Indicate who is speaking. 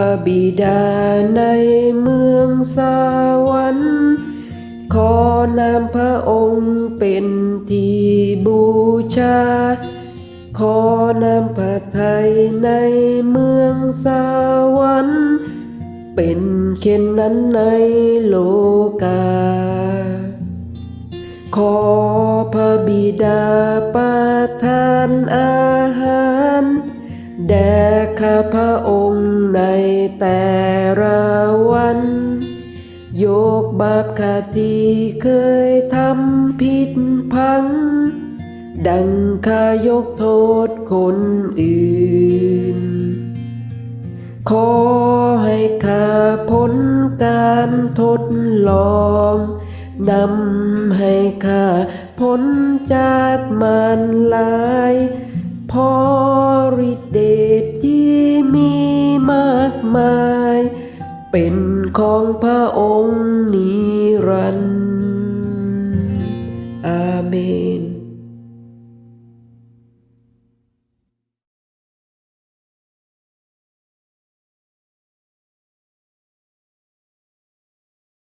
Speaker 1: ระบิดาในเมืองสวรรค์ ขอนามพระองค์เป็นที่บูชา ขอนามพระไทยในเมืองสวรรค์ เป็นเช่นนั้นในโลกา ขอพระบิดาประทานอาหาร แด่ข้าพระองค์ในแต่ละวัน โยกบาปข้าที่เคยทำผิดพัง ดังข้ายกโทษคนอื่น ขอให้ข้าพ้นการทดลองนำให้ข้าพ้นจากมารลายพอ ฤทธิเดชที่มีมากมาย เป็นของพระองค์นิรันดร์อาเมน